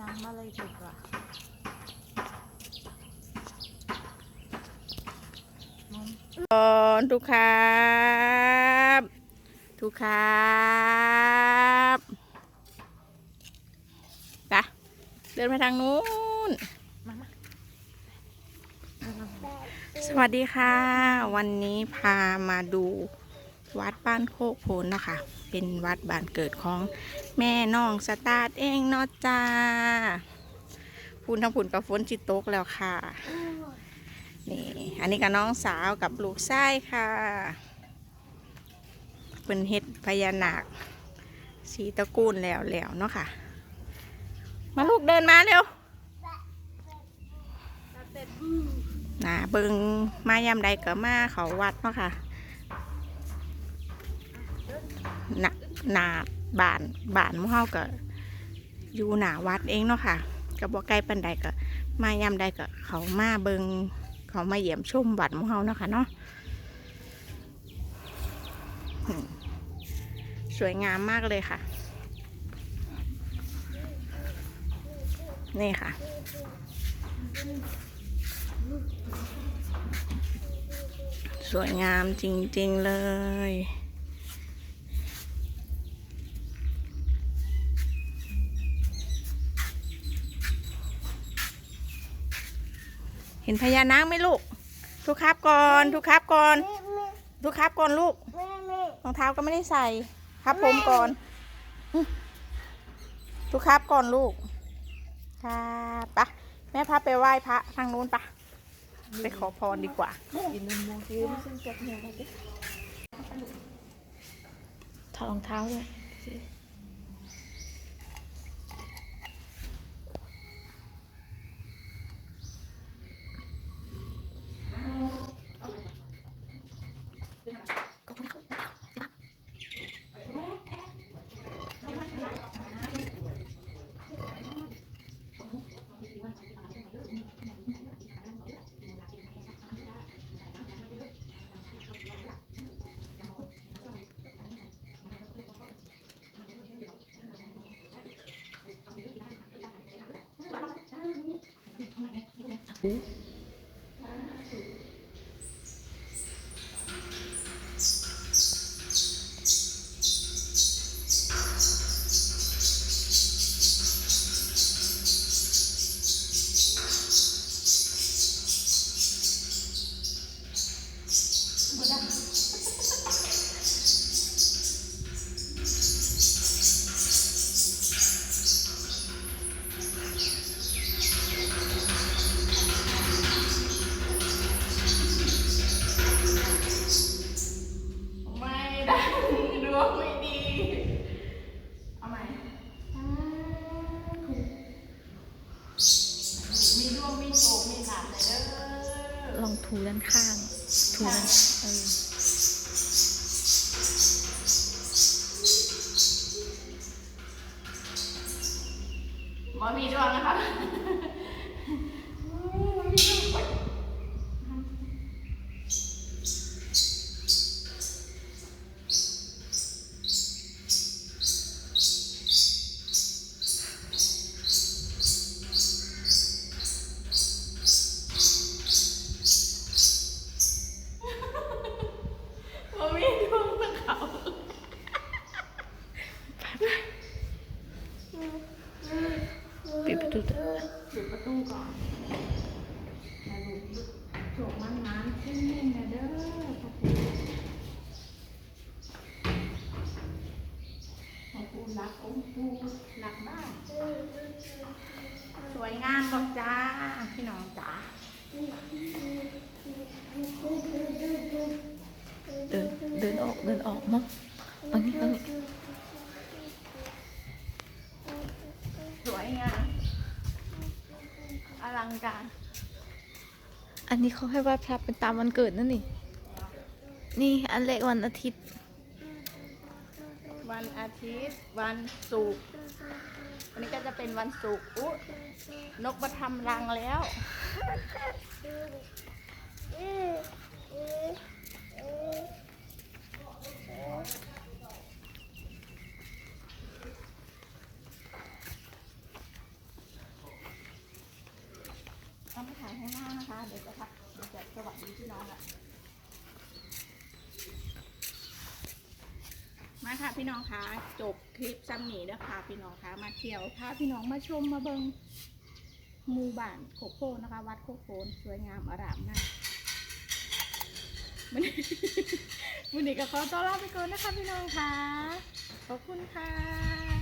น้ำอะไรถูกอะมอมก่อนทุกครับทุกครับไปะเดินไปทางนู้นมามา สวัสดีค่ะ วันนี้พามาดูวัดบ้านโคกโพนนะคะ เป็นวัดบ้านเกิดของแม่น้องสตาร์ทเองเนาะจ้าพูนทำผุนกับฝนจิตตกแล้วค่ะนี่อันนี้กับน้องสาวกับลูกชายค่ะ เป็นเฮ็ดพญานาคสีตะกูลแล้วแล้วเนาะค่ะ มาลูกเดินมาเร็ว นะเบิงมายามใดก็มาเขาวัดเนาะค่ะหนาหนาบานบานมู่เฮาก็อยู่หนาวัดเองเนาะค่ะก็บ่ไกล้ปันใดก็มายามใดก็เขามาเบิงเขามาเยี่ยมชมวัดมู่เฮาเนาะค่ะเนาะสวยงามมากเลยค่ะ นี่ค่ะ สวยงามจริง ๆ เลย เห็นพญานาคไหมลูก ทุกครับก่อน ทุกครับก่อน ทุกครับก่อนลูก รองเท้าก็ไม่ได้ใส่ ครับผมก่อน ทุกครับก่อนลูก ครับปะแม่พาไปไหว้พระทางนู้นปะ ไปขอพรดีกว่าอินนมองยืมซึ่งจับเหนียวอะไรดิถอดรองเท้าเลย สิ ไม่ได้ดวงไม่ดี เอาใหม่มีดวงมีโชคมีลาภเลยเด้อ ลองถูด้านข้าง ถูด้านเออหมอมีดวงนะคะหมอมีดวงสักเขา ปิดประตูเถอะ ปิดประตูก่อนอย่าหลุดโฉกมันมันๆขึ้นนิ่งนะเด้อพระคุณพระคุณรักองค์ปู่รักบ้านส วยงามบอกจ้า พี่น้องจ๋าเดินเดินออกเดินออกมั้งอันนี้อันนี้สวยงามอลังการ อันนี้เขาให้ไหว้พระเป็นตามวันเกิดนั่นนี่ นี่อันเล็กวันอาทิตย์ วันอาทิตย์ วันศุกร์วันนี้ก็จะเป็นวันศุกร์อุ๊ย นกมาทำรังแล้ว ต้องไปถ่ายข้หน้านะคะ เดี๋ยวจะพักเดี๋ยวจะสวัสดีพี่น้องอะมาค่ะพี่น้องคะจบคลิปซ้ำหนีนะคะพี่น้องคะมาเที่ยวพาพี่น้องมาชมมาเบิง หมู่บ้านโคโค่นะคะ วัดโคโคนสวยงามอารามมากมันวันนี้ก็ขอต้อนรับไปก่อนนะคะพี่น้องค่ะ ขอบคุณค่ะ